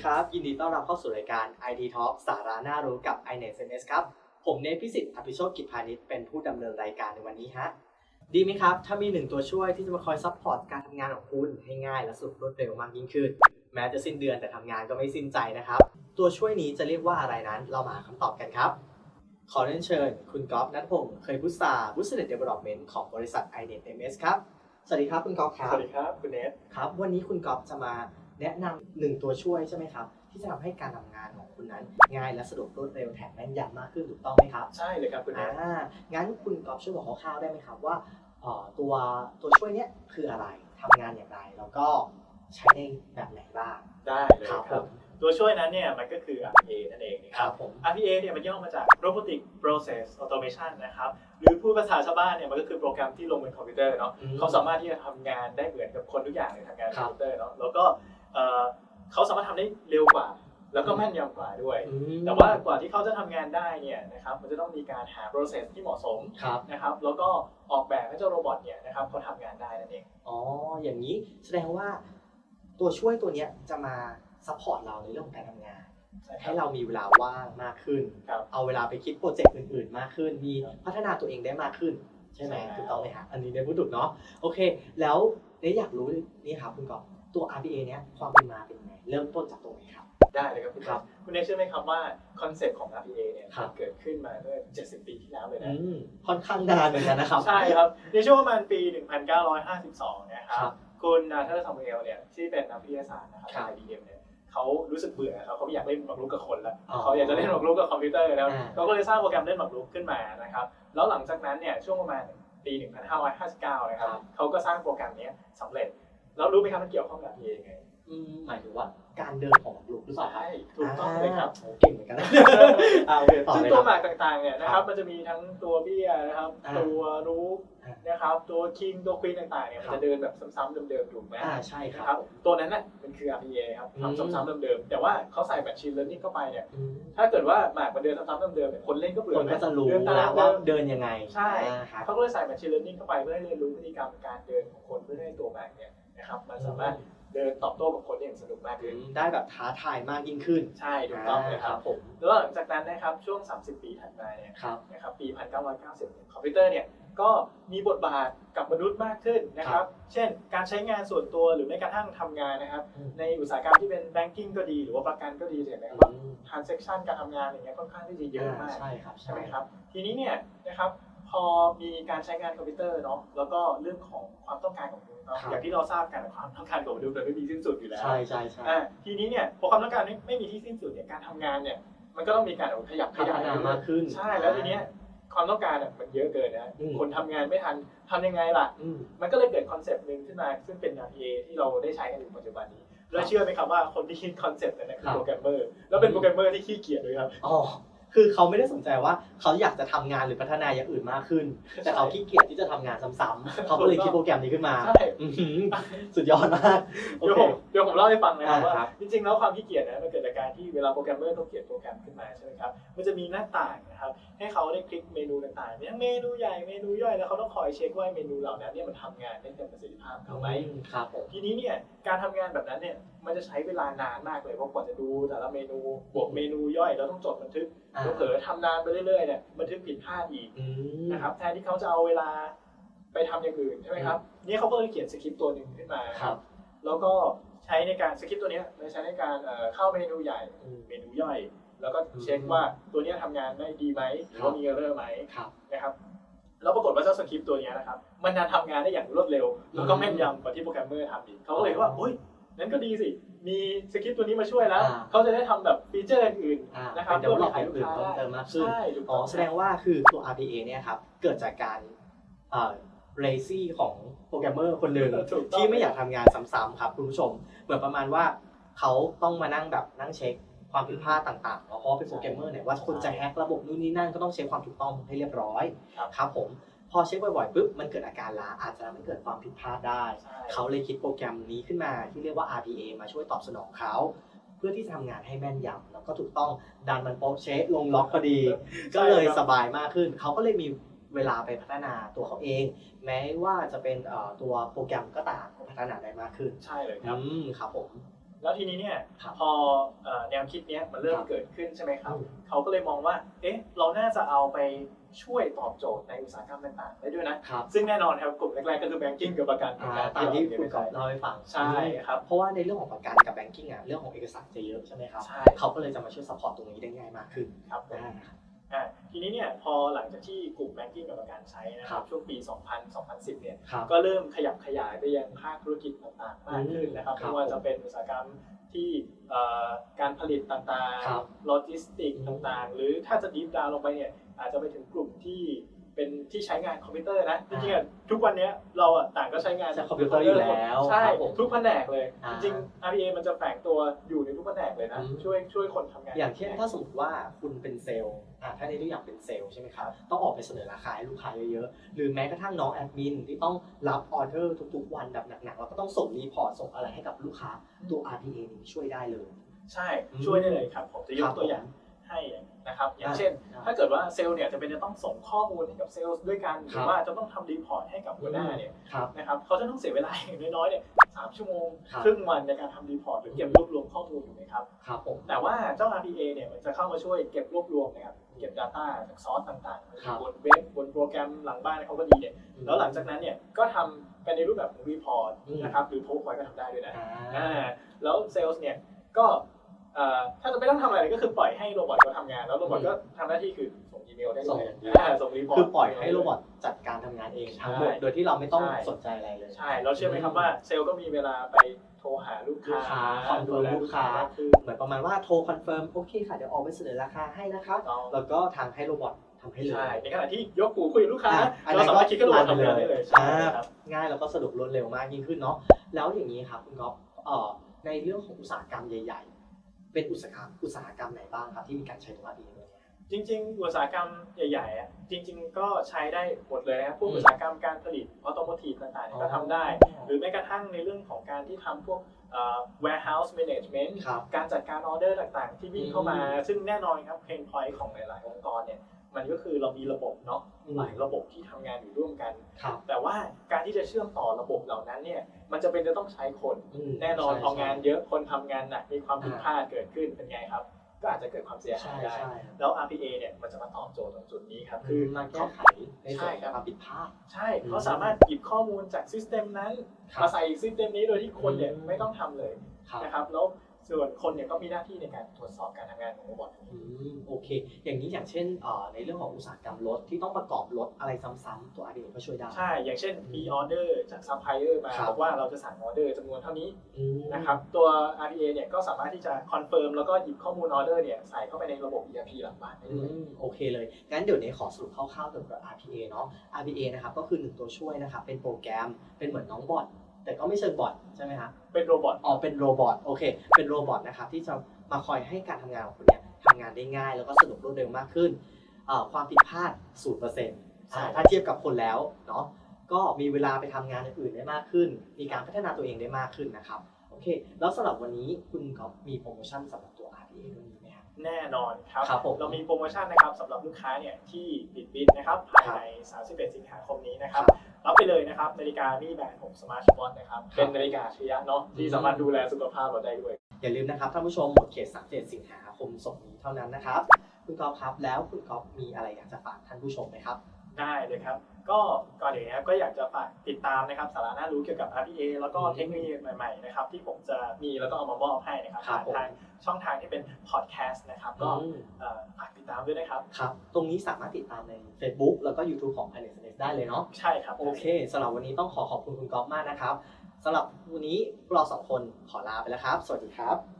สวัสดีครับ ยินดีต้อนรับเข้าสู่รายการ IT Talk สาระน่ารู้กับ i n e t SMS ครับ ผมเนทพิสิทธิ์อภิโชคกิจพาณิชย์เป็นผู้ดำเนินรายการในวันนี้ฮะ ดีไหมครับ ถ้ามีหนึ่งตัวช่วยที่จะมาคอยซัพพอร์ตการทำงานของคุณให้ง่ายและสะดวกรวดเร็วมากยิ่งขึ้น แม้จะสิ้นเดือนแต่ทำงานก็ไม่สิ้นใจนะครับ ตัวช่วยนี้จะเรียกว่าอะไรนั้น เรามาหาคำตอบกันครับ ขอเรียนเชิญ คุณก๊อฟนัทพงศ์เคยพุทธา Business Development ของบริษัท i n e t MS ครับ สวัสดีครับคุณก๊อฟครับ สวัสดีครับคุณเนทครับ วันนี้คุณก๊อฟจะมา แนะนำหนึ่งตัวช่วยใช่ไหมครับ ที่จะทำให้การทำงานของคุณนั้น ง่ายและสะดวกรวดเร็วแถมแม่นยำมากขึ้นถูกต้องไหมครับใช่เลยครับคุณเนอ่าทงั้นคุณก๊อฟช่วยบอกคร่าวๆได้ไหมครับว่าเอ่อตัวตัวช่วยเนี้ยคืออะไรทำงานอย่างไร แล้วก็ใช้ในแบบไหนบ้างได้เลยครับคผรับมตัวช่วยนั้นเนี่ยมันก็คือ RPA นั่นเองนะคครัรับ บผม RPA เนี่ยมันย่อมาจาก Robotic Process Automation นะครับ หรือพูดภาษาชาวบ้านเนี่ยมันก็คือโปรแกรมที่ลงบนคอมพิวเตอร์เนาะอืมเขาสามารถที่จะทำงานได้เหมือนกับคนทุกอย่างเลยทำงานบนครัคบอมพิวเตอร์เนาะ แล้วก็ เอ่อเขาสามารถทำได้เร็วกว่า แล้วก็แม่นยำกว่าด้วยอืมแต่ว่ากว่าที่เขาจะทำงานได้เนี่ยนะครับมันจะต้องมีการหา process ที่เหมาะสมครับนะครับ แล้วก็ออกแบบให้เจ้าโรบอทเนี่ยนะครับเขาทำงานได้นั่นเองอ๋ออย่างนี้แสดงว่าตัวช่วยตัวเนี้ยจะมาซัพพอร์ตเราในเรื่องของการทำงานใช่คให้รับเรามีเวลาว่างมากขึ้นครับเอาเวลาไปคิดโปรเจกต์อื่นๆ มากขึ้น มีครับพัฒนาตัวเองได้มากขึ้น ใช่ไหมใช่แล้วถูกต้องไหมฮะอันนี้ในพูดถูกเนาะ โอเค แล้วเนี่ยอยากรู้นี่ครับคุณกอบ ตัว RPA เนี้ยความเป็นมาเป็นยังไงเริ่มต้นจากตรงไหนครับ ได้เลยครับคุณครับ คุณเนยเชื่อไหมครับว่าคอนเซ็ปต์ของ RPA เนี่ยครับมันเกิดขึ้นมาเมื่อ 70 ปีที่แล้วเลยอืนะมค่อนข้างนานเหมือนกันนะครับ ใช่ครับในช่วงประมาณปี 1952 นะคครัรับบคุณนาเธอร์ซามูเอลเนี่ยที่เป็นนักวิทยาศาสตร์นะครับครับใน IBM เนี่ยเขารู้สึกเบื่อครับเขาไม่อยากเล่นหมากรุกกับคนแล้วอ๋อเขาอยากจะเล่นหมากรุกกับคอมพิวเตอร์แล้วอ่า เขาก็เลยสร้างโปรแกรมเล่นหมากรุกขึ้นมานะครับแล้วหลังจากนั้นเนี่ยช่วงประมาณปี 1559 นะครับเขาก็สร้างโปรแกรมนี้สำเร็จ แล้วรู้ไหมครับมันเกี่ยวข้องกับ RPA ยังไงอืมหมายถึงว่าการเดินของลูกหรือเปล่าครับใช่ถูกต้องเลยครับาโอ้เก่งเหมือนกันนะเอาโอเคต่อซึ่งเลยตัควรับ หมากต่างๆเนี่ยนะครับมันจะมีทั้งตัวเบี้ยนะครับ อ่าตัวรูทอ่าน นะครับ ตัวคิงตัวควีนต่างๆเนี่ยคมัรันบจะเดินแบบซ้ำๆเดิมๆถูกไหม อ่าใช่คนะครัรับบตัวนั้นน่ะมันคือ RPA ครับอืมทำซ้ำๆเดิมๆแต่ว่าเขาใส่ machine learning เข้าไปเนี่ยอืมถ้าเกิดว่าหมากมันเดินซ้ำๆเดิมๆเนี่ยคนเล่นก็เบื่คอนไหมก็จะรู้เดินตาแล้มวว่าเดิมเดินยังไงใช่อ่าครับ เขาก็เลยใส่ machine learning เข้าไปเพื่อให้เรียนรู้พฤติกรรมการเดินของคนเพื่อให้ตัวหมากเนี่ย นะครับมันสามารถเดินตอบโต้กับคนได้อย่างสนุกมากอืขึ้นมได้แบบท้าทายมากยิ่งขึ้น ใช่ถูกต้องเลยครับผมแล้วหลังจากนั้นนะครับช่วง 30 ปีถัดมาเนี่ยครับนะครับปี 1990เนี่ยคอมพิวเตอร์เนี่ยก็มีบทบาทกับมนุษย์มากขึ้นนะครับ เช่น การใช้งานส่วนตัวหรือแม้กระทั่งทำงานนะครับอืมในอุตสาหกรรมที่เป็น banking ก็ดี หรือว่าประกันก็ดีเนี่ยนะครับว่า transaction การทำงานอย่างเงี้ยค่อนข้างที่จะเยอะมากใช่ครับใช่ไหมครับ ทีนี้เนี่ยนะครับ พอมีการใช้งานคอมพิวเตอร์เนาะแล้วก็เรื่องของความต้องการของมนุษย์เนาะครับ อย่างที่เราทราบกันความต้องการของมนุษย์มันไม่มีสิ้นสุดอยู่แล้วใช่ใช่ใช่อ่าทีนี้เนี่ยพอความต้องการไม่ไม่มีที่สิ้นสุดเนี่ยการทำงานเนี่ยมันก็ต้องมีการเอาขยับขพัฒยายนามากขึ้น ใช่แล้วทีเนี้ยความต้องการอะมันเยอะเกินนะอืม คนทำงานไม่ทันทำยังไงล่ะ อืม มันก็เลยเกิดคอนเซปต์หนึ่งขึ้นมาซึ่งเป็น RPA ที่เราได้ใช้กันอยู่ปัจจุบันนี้แล้วเชื่อไหมครับว่าคนที่คิดคอนเซปต์นั้นนะคืครัอบโปรแกรมเมอร์แล้วเป็นโปรแกรมเมอร์ที่ขี้เกียจด้วยครับ อ๋อ คือเขาไม่ได้สนใจว่าเขาอยากจะทำงานหรือพัฒนาอย่างอื่นมากขึ้น แต่เขาขี้เกียจที่จะทำงานซ้ำๆเขาก็เลยคิดโปรแกรมนี้ขึ้นมา ใช่อื้อหือสุดยอดมากโอเดี๋ยวเคผมเดี๋ยวผมเล่าให้ฟังนะครับอ่าว่าครับจริงๆแล้วความขี้เกียจนะมันเกิดจากการที่เวลาโปรแกรมเมอร์เขาเขียนโปรแกรมขึ้นมาใช่ไหมครับมันจะมีหน้าต่างนะครับให้เขาได้คลิกเมนูต่างๆเนี่ยเมนูใหญ่เมนูย่อยแล้วเขาต้องคอยเช็คว่าเมนูเหล่านั้นเนี่ยมันทำงานได้เต็มประสิทธิภาพเขาไหมครับผมทีนี้เนี่ยการทำงานแบบนั้นเนี่ยมันจะใช้เวลานานมากเลยเพราะกว่าจะดูแต่ละเมนูบวกเมนูย่อยแล้วต้องจดบันทึกอ่าเผลอๆทำนานไปเรื่อยๆเนี่ยบันทึกผิดพลาดอีกอืมนะครับแทนที่เขาจะเอาเวลาไปทำอย่างอื่นใช่ไหมครับนี่เขาก็เลยเขียนสคริปต์ตัวหนึ่งขึ้นมาครับ แล้วก็ใช้ในการสคริปต์ตัวเนี้ยใช้ในการเอ่อเข้าเมนูใหญ่อืมเมนูย่อย แล้วก็เช็คว่าตัวเนี้ยทำงานได้ดีไหมหรือว่ามีเออร์ไหมครับนะครับแล้วปรากฏว่าเจ้าสคริปต์ตัวเนี้ยนะครับมันดันทำงานได้อย่างรวดเร็ว แล้วก็แม่นยำกว่าที่โปรแกรมเมอร์ทำอีกเขาก็เลยว่าโอ้ย นั้นก็ดีสิ มีสคริปต์ตัวนี้มาช่วยแล้วอ่าเขาจะได้ทำแบบฟีเจอร์อื่นอ่าๆนะครับเป็น develop อย่างอื่นเพิ่มเติมมากขึ้นใช่ถูกอ๋อต้องแสดงว่าคือตัว RPA เนี่ยครับ เกิดจากการเอ่อ lazy ของโปรแกรมเมอร์คนหนึ่งถูกต้องที่ไม่อยากทำงานซ้ำๆครับคุณผู้ชม เหมือนประมาณว่าเขาต้องมานั่งแบบนั่งเช็คความผิดพลาดต่างๆเนาะเพราะว่าเป็นโปรแกรมเมอร์เนี่ยว่าคนจะแฮ็กระบบนู่นนี่นั่นก็ต้องเช็คความถูกต้องให้เรียบร้อยครับครับผม พอเช็คบ่อยๆปุ๊บมันเกิดอาการล้าอาจจะทำให้เกิดความผิดพลาดได้ใช่เขาเลยคิดโปรแกรมนี้ขึ้นมาที่เรียกว่า RPA มาช่วยตอบสนองเขา เพื่อที่จะทำงานให้แม่นยำแล้วก็ถูกต้องดันมันโป๊ะเชะลงล็อกพอดี ก็เลยสบายมากขึ้น เขาก็เลยมีเวลาไปพัฒนาตัวเขาเอง แม้ว่าจะเป็นเอ่อตัวโปรแกรมก็ตามก็พัฒนาได้มากขึ้น ใช่เลยครับอืมครับผม แล้วทีนี้เนี่ยครับพอเอ่อแนวคิดเนี้ยมันเริ่มครับเกิดขึ้นใช่ไหมครับอืมเขาก็เลยมองว่า เอ๊ะ เราน่าจะเอาไปช่วยตอบโจทย์ในอุตสาหกรรมต่างๆได้ด้วยนะครับซึ่งแน่นอนครับกลุ่มแรกๆก็คือแบงกิ้งกับประกันเหมือนอ่ากันตามที่เรคุณเรียนกอไปฟเล่าให้ฟังใช่ครับ เพราะว่าในเรื่องของประกันกับแบงกิ้งอะเรื่องของเอกสารจะเยอะใช่ไหมครับใช่เขาก็เลยจะมาช่วยซัพพอร์ตตรงนี้ได้ง่ายมากขึ้นครับผมอ่าอ่า ทีนี้เนี่ยพอหลังจากที่กลุ่มแบงกิ้งกับประกันใช้นะคครัรับบช่วงปี 2000 2010 เนี่ยครับก็เริ่มขยับขยายไปยังภาคธุรกิจต่างๆมากขึ้นนะครับครับไม่ว่าจะเป็นอุตสาหกรรมที่เอ่อการผลิตต่างครับๆโลจิสติกส์ต่างๆ หรือถ้าจะดีฟดาวลงไปเนี่ยอาจจะไปถึงกลุ่มที่ เป็นที่ใช้งานคอมพิวเตอร์นะจริงๆอะทุกวันเนี้ยเราอะต่างก็ใช้งานใช้คอมพิวเตอร์อยู่แล้วใช่ครับผมทุกแผนกเลยอ่าจริงๆ RPA มันจะแฝงตัวอยู่ในทุกแผนกเลยนะอืมช่วยช่วยคนทำงาน อย่างเช่นถ้าสมมติว่าคุณเป็นเซลล์อ่าถ้าในตัวอย่างเป็นเซลล์ใช่ไหมครับต้องออกไปเสนอราคาให้ลูกค้าเยอะๆหรือแม้กระทั่งน้องแอดมินที่ต้องรับออเดอร์ทุกๆวันแบบหนักๆแล้วก็ต้องส่งรีพอร์ตส่งอะไรให้กับลูกค้าตัว RPA นี่ช่วยได้เลย ใช่อืมช่วยได้เลยครับผมจะยครักบตัวอย่าง ให้นะครับ อย่างอ่าเช่นอ่าถ้าเกิดว่าเซลล์เนี่ยจะเป็นจะต้องส่งข้อมูลให้กับเซลล์ด้วยกันหครืรัอบว่าจะต้องทำรีพอร์ตให้กับหัวหน้าเนี่ยครับนะครับเขาจะต้องเสียเวลาอย่างน้อยๆเนี่ยสามชั่วโมงครับครึ่งวันในการทำรีพอร์ตหรือเก็บรวบรวมข้อมูลถูกไหมครับครับผมแต่ว่าเจ้า RPA เนี่ยมันจะเข้ามาช่วยเก็บรวบรวมนะครับเก็บ Data จากซอสต่างๆครับบนเว็บบนโปรแกรมหลังบ้านเขาก็ดีเนี่ยแล้วหลังจากนั้นเนี่ยก็ทำเป็นในรูปแบบของรีพอร์ตอืมนะครับหรือ PowerPoint ก็ทำได้ด้วยนะอ่าอ่าแล้วเซลล์เนี่ยก็เอ่อ ถ้าจะไม่ต้องทำอะไรเลยก็คือปล่อยให้โรบอทเขาทำงาน แล้วโรบอทก็ทำหน้าที่คือส่งอีเมลได้เลส่งยอย่างเดียวอ่าส่งรีพอร์ต คือปล่อยให้โรบอทจัดการทำงานเองทั้งหมด ใช่โดยที่เราไม่ต้องใช่ สนใจอะไรเลย ใช่แล้วเชื่อไหมครับว่าเซลล์ก็มีเวลาไปโทรหาลูกค้าลูกค้าคอนเฟิร์มดูแลูกค้า คือเหมือนประมาณว่าโทรคอนเฟิร์มโอเคค่ะ เดี๋ยวออกไปเสนอราคาให้นะคะต้องแล้วก็ทางให้โรบอททำให้เลย ใช่ในขณะที่ยกหูคุยกับลูกค้าอะอันนั้เรานสามารถคิดก็โรบอททำงานได้เลยใช่อ่า ครับ ง่ายแล้วก็สะดวกรวดเร็วมากยิ่งขึ้นเนาะแล้วอย่างนี้ครับคุณก๊อฟเอ่อในเรื่องของอุตสาหกรรมใหญ่ ๆ เป็นอุตสาหกรรมอุตสาหกรรมไหนบ้างครับที่มีการใช้ตัว RPA ตัวเนี้ยจริง ๆ อุตสาหกรรมใหญ่ๆอะจริง ๆ ก็ใช้ได้หมดเลยนะครับพวกอืมอุตสาหกรรมการผลิตออโตโมทีฟต่างๆเนี่ยก็ทำได้ หรือแม้กระทั่งในเรื่องของการที่ทำพวกเอ่อ warehouse management ครับการจัดการออเดอร์ต่างๆ ที่วิ่งเข้ามาอืมซึ่งแน่นอนครับเพนพอยต์ของหลายๆองค์กรเนี่ย มันก็คือเรามีระบบเนาะหลายระบบที่ทำงานอยู่ร่วมกันครับแต่ว่าการที่จะเชื่อมต่อระบบเหล่านั้นเนี่ย มันจะเป็นจะต้องใช้คนอืมแน่นอนใช่พองานเยอะคนทำงานหนักมีความผิดอ่าพลาดเกิดขึ้นเป็นไงครับ ก็อาจจะเกิดความเสียหาใช่ยได้ใช่แล้ว RPA เนี่ยมันจะมาตอบโจทย์ตรงจุดนี้ครับคืคืออมาแก้เขาไขในส่วนใช่ของครับความผิดพลาดใช่เขาอืมสามารถหยิบข้อมูลจากซิสเต็มนั้นครับมาใส่ซิสเต็มนี้โดยที่คนเนี่ยอืมไม่ต้องทำเลยครับนะครับแล้ว ส่วนคนเนี่ยก็มีหน้าที่ในการตรวจสอบการทำงานของโรบอทอืมโอเค อย่างนี้อย่างเช่นเอ่อในเรื่องของอุตสาหกรรมรถที่ต้องประกอบรถอะไรซ้ำๆตัว RPA ก็ช่วยได้ ใช่ อย่างเช่นมีออเดอร์จากซัพพลายเออร์มาครับบอกว่าเราจะสั่งออเดอร์จำนวนเท่านี้อืมนะครับตัว RPA เนี่ยก็สามารถที่จะคอนเฟิร์มแล้วก็หยิบข้อมูลออเดอร์เนี่ยใส่เข้าไปในระบบ ERP หลังบ้านได้อืด้วยมโอเคเลยงั้นเดี๋ยวนี้ขอสรุปคร่าวๆเกี่ยวกับ RPA เนาะ RPA นะครับก็คือหนึ่งตัวช่วยนะครับเป็นโปรแกรมเป็นเหมือนน้องบอท แต่ก็ไม่เชิงบอทใช่ไหมครับเป็นโรบอท อ๋อเป็นโรบอทโอเค เป็นโรบอทนะครับที่จะมาคอยให้การทำงานของคุณเนี่ยทำงานได้ง่าย แล้วก็สะดวกรวดเร็วมากขึ้นเอ่อความผิดพลาด0%อ่าถ้าเทียบกับคนแล้วเนาะก็มีเวลาไปทำงานอื่นๆได้มากขึ้น มีการพัฒนาตัวเองได้มากขึ้นนะครับโอเค แล้วสำหรับวันนี้คุณก็มีโปรโมชั่นสำหรับตัว RPA ด้วยนี้ไหมครับแน่นอนครับ ครับผมเรามีโปรโมชั่นนะครับสำหรับลูกค้าเนี่ยที่บิดบินนะครับภายใน 31 สิงหาคมนี้นะครับรับไปเลยนะครับนาฬิกามีแบรนด์ของ Smart Watch นะครับเป็นนาฬิกาอัจฉริยะเนาะที่สามารถดูแลสุขภาพเราได้ด้วย อย่าลืมนะครับท่านผู้ชมหมดเขต31สิงหาคมศกนี้เท่านั้นนะครับ คุณกอล์ฟครับแล้วคุณกอล์ฟมีอะไรอยากจะฝากท่านผู้ชมไหมครับ ได้เลยครับ ก็ก่อนอื่นนะครับก็อยากจะฝากติดตามนะครับสาระน่ารู้เกี่ยวกับ RPA แล้วก็อืมเทคโนโลยีใหม่ๆนะครับที่ผมจะมีแล้วก็เอามามอบให้นะครับครับผ่านทางช่องทางที่เป็นพอดแคสต์นะครับก็อืมเอ่อฝากติดตามด้วยนะครับครับตรงนี้สามารถติดตามใน Facebook แล้วก็ YouTube ของ Planet Fitness ได้เลยเนาะใช่ครับโอเคสำหรับวันนี้ต้องขอขอบคุณคุณกอล์ฟมากนะครับสำหรับวันนี้พวกเราสองคนขอลาไปแล้วครับ สวัสดีครับ